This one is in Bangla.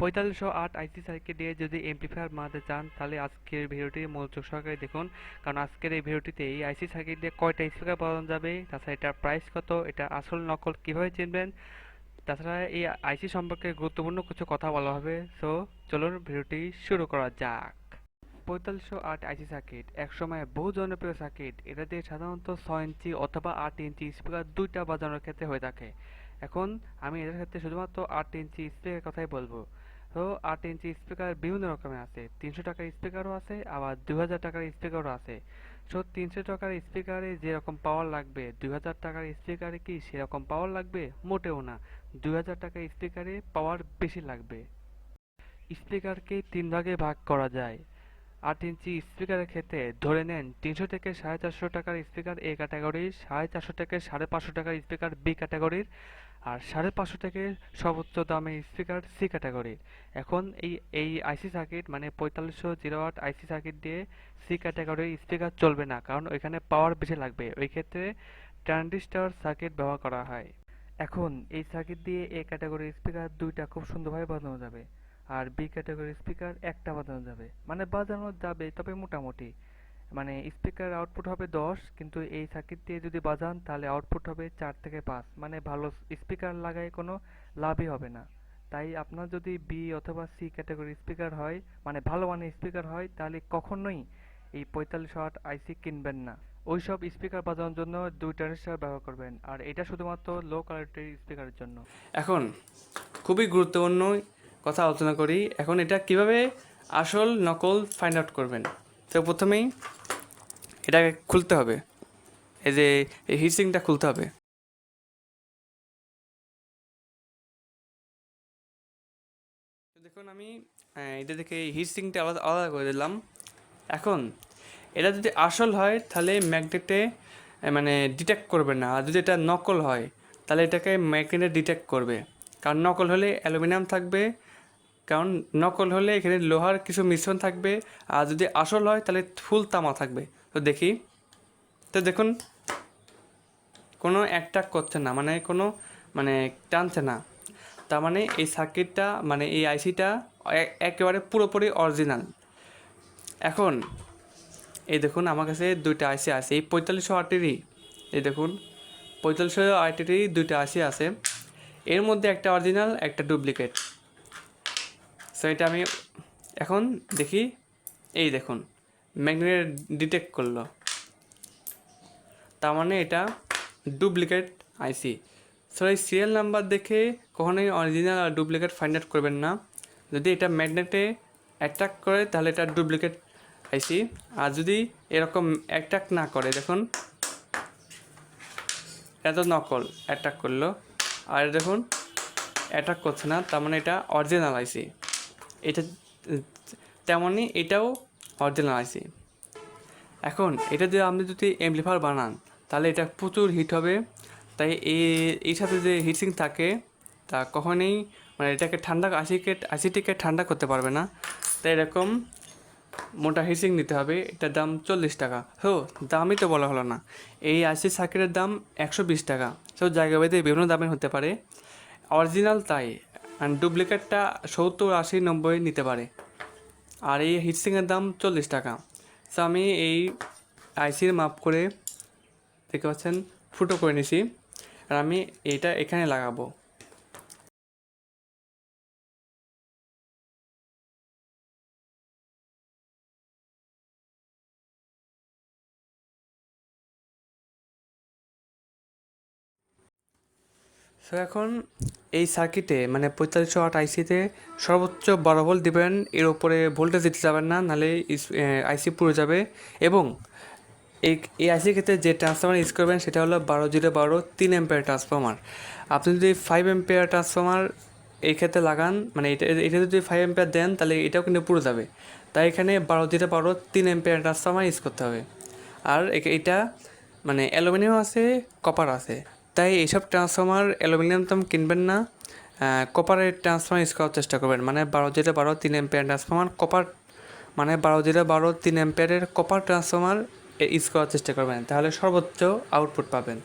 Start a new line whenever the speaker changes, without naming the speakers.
পঁয়তাল্লিশশো আট আইসি সার্কিট দিয়ে যদি এমপ্লিফায়ার বানাতে চান, তাহলে আজকের ভিডিওটি মনোযোগ সহকারে দেখুন। কারণ আজকের এই ভিডিওটিতে এই আইসি সার্কিট দিয়ে কয়টা স্পিকার বানানো যাবে, তাছাড়া এটার প্রাইস কত, এটা আসল নকল কীভাবে চিনবেন, তাছাড়া এই আইসি সম্পর্কে গুরুত্বপূর্ণ কিছু কথা বলা হবে। সো চলুন ভিডিওটি শুরু করা যাক। পঁয়তাল্লিশশো আট আইসি সার্কিট, একসময় বহু জনপ্রিয় সার্কিট। এটা দিয়ে সাধারণত ছয় ইঞ্চি অথবা আট ইঞ্চি স্পিকার দুইটা বাজানোর ক্ষেত্রে হয়ে থাকে। এখন আমি এটার ক্ষেত্রে শুধুমাত্র আট ইঞ্চি স্পিকারের কথাই বলব। তো আট ইঞ্চি স্পিকার বিভিন্ন রকমের আছে। তিনশো টাকার স্পিকারও আছে, আবার দুই হাজার টাকার স্পিকারও আছে। সো তিনশো টাকার স্পিকারে যেরকম পাওয়ার লাগবে দুই হাজার টাকার স্পিকারে কি সেরকম পাওয়ার লাগবে? মোটেও না। দুই হাজার টাকার স্পিকারে পাওয়ার বেশি লাগবে। স্পিকারকে তিন ভাগে ভাগ করা যায়। আট ইঞ্চি স্পিকারের ক্ষেত্রে ধরে নেন, তিনশো থেকে সাড়ে চারশো টাকার স্পিকার এ ক্যাটাগরির সাড়ে চারশো থেকে সাড়ে পাঁচশো টাকার স্পিকার বি ক্যাটাগরির আর সাড়ে পাঁচশো থেকে সর্বোচ্চ দামে স্পিকার সি ক্যাটাগরির এখন এই এই আইসি সার্কিট মানে পঁয়তাল্লিশশো জিরো আট আইসি সার্কিট দিয়ে সি ক্যাটাগরির স্পিকার চলবে না, কারণ ওইখানে পাওয়ার বেশি লাগবে। ওই ক্ষেত্রে ট্রানজিস্টর সার্কিট ব্যবহার করা হয়। এখন এই সার্কিট দিয়ে এ ক্যাটাগরির স্পিকার দুইটা খুব সুন্দরভাবে বাজানো যাবে, আর বি ক্যাটাগরির স্পিকার একটা বাজানো যাবে। মানে বাজানো যাবে তবে মোটামুটি। মানে স্পিকার আউটপুট হবে দশ, কিন্তু এই সার্কিট দিয়ে যদি বাজান, তাহলে আউটপুট হবে চার থেকে পাঁচ। মানে ভালো স্পিকার লাগায় কোনো লাভই হবে না। তাই আপনার যদি বি অথবা সি ক্যাটাগরি স্পিকার হয় মানে ভালো মানের স্পিকার হয়, তাহলে কখনোই এই পঁয়তাল্লিশ ওয়াট আইসি কিনবেন না। ওই সব স্পিকার বাজানোর জন্য দুই ট্রানজিস্টার ব্যবহার করবেন, আর এটা শুধুমাত্র লো কোয়ালিটির স্পিকারের জন্য।
এখন খুবই গুরুত্বপূর্ণ কথা আলোচনা করি। এখন এটা কীভাবে আসল নকল ফাইন্ড আউট করবেন? তো প্রথমেই এটাকে খুলতে হবে। এই যে, এই হিটসিংটা খুলতে হবে। দেখুন আমি এটা থেকে হিটসিংটা আলাদা আলাদা করে দিলাম। এখন, এটা যদি আসল হয়, তাহলে ম্যাগনেটে মানে ডিটেক্ট করবে না। আর যদি এটা নকল হয়, তাহলে এটাকে ম্যাগনেটে ডিটেক্ট করবে। কারণ নকল হলে অ্যালুমিনিয়াম থাকবে। কারণ নকল হলে এখানে লোহার কিছু মিশ্রণ থাকবে। আর যদি আসল হয়, তাহলে ফুল তামা থাকবে। তো দেখি। তো দেখুন, কোনো অ্যাট্রাক করছে না মানে কোনো মানে টানছে না। তার মানে এই সার্কিটটা মানে এই আইসিটা একেবারে পুরোপুরি অরিজিনাল এখন, এই দেখুন, আমার কাছে দুইটা আইসি আছে। এই পঁয়তাল্লিশশো আটেরই এই দেখুন পঁয়তাল্লিশশো আটেরই দুইটা আইসি আছে। এর মধ্যে একটা অরিজিনাল একটা ডুপ্লিকেট সো এটা আমি এখন দেখি। এই দেখুন ম্যাগনেট ডিটেক্ট করল। তার মানে এটা ডুপ্লিকেট আইসি। সো এই সিরিয়াল নাম্বার দেখে কখনোই অরিজিনাল আর ডুপ্লিকেট ফাইন্ড আউট করবেন না। যদি এটা ম্যাগনেটে অ্যাট্রাক্ট করে, তাহলে এটা ডুপ্লিকেট আইসি। আর যদি এরকম অ্যাট্রাক্ট না করে, দেখুন, এটা তো নকল অ্যাট্রাক করল। আর দেখুন অ্যাটাক করছে না, তার মানে এটা অরিজিনাল আইসি। এটা তেমনই এটাও অরিজিনাল আইসি। এখন এটা দিয়ে আপনি যদি এমপ্লিফায়ার বানান, তাহলে এটা প্রচুর হিট হবে। তাই এই সাথে যে হিটসিং থাকে, তা কখনোই মানে এটাকে ঠান্ডা, আইসিকে, আইসিটিকে ঠান্ডা করতে পারবে না। তাই এরকম মোটা হিটসিং নিতে হবে, এটার দাম চল্লিশ টাকা। হো, দামই তো বলা হলো না। এই আইসি সার্কিটের দাম একশো বিশ টাকা। সব জায়গা ভেদে বিভিন্ন দামের হতে পারে। অরিজিনাল তাই আর ডুপ্লিকেটটা সত্তর, আশি, নব্বই নিতে পারে। আর এই হিটসিংয়ের দাম চল্লিশ টাকা। সো আমি এই আইসির মাপ করে দেখতে পাচ্ছেন ফুটো করে নিছি। আর আমি এটা এখানে লাগাবো। সো এখন এই সার্কিটে মানে পঁয়তাল্লিশশো আট আইসিতে সর্বোচ্চ বারো ভোল্ট দিবেন, এর ওপরে ভোল্টেজ দিতে যাবেন না, নাহলে আইসি পুড়ে যাবে। এবং এই এই আইসির ক্ষেত্রে যে ট্রান্সফর্মার ইউজ করবেন, সেটা হলো বারো জিরো বারো তিন এম্পেয়ার ট্রান্সফর্মার আপনি যদি ফাইভ এম্পেয়ার ট্রান্সফর্মার এই ক্ষেত্রে লাগান মানে এটা এটা যদি ফাইভ এম্পেয়ার দেন, তাহলে এটাও কিন্তু পুড়ে যাবে। তাই এখানে বারো জিরো বারো তিন এম্পেয়ার ট্রান্সফর্মার ইউজ করতে হবে। আর এটা মানে অ্যালুমিনিয়াম আছে কপার আছে। তাই এইসব ট্রান্সফর্মার অ্যালুমিনিয়াম তো কিনবেন না কপারের ট্রান্সফর্মার ইউজ করার চেষ্টা করবেন। মানে বারো জিরো বারো তিন এম্পিয়ার ট্রান্সফর্মার কপার মানে বারো জিরো বারো তিন এম্পিয়ারের কপার ট্রান্সফর্মার ইউজ করার চেষ্টা করবেন। তাহলে সর্বোচ্চ আউটপুট পাবেন।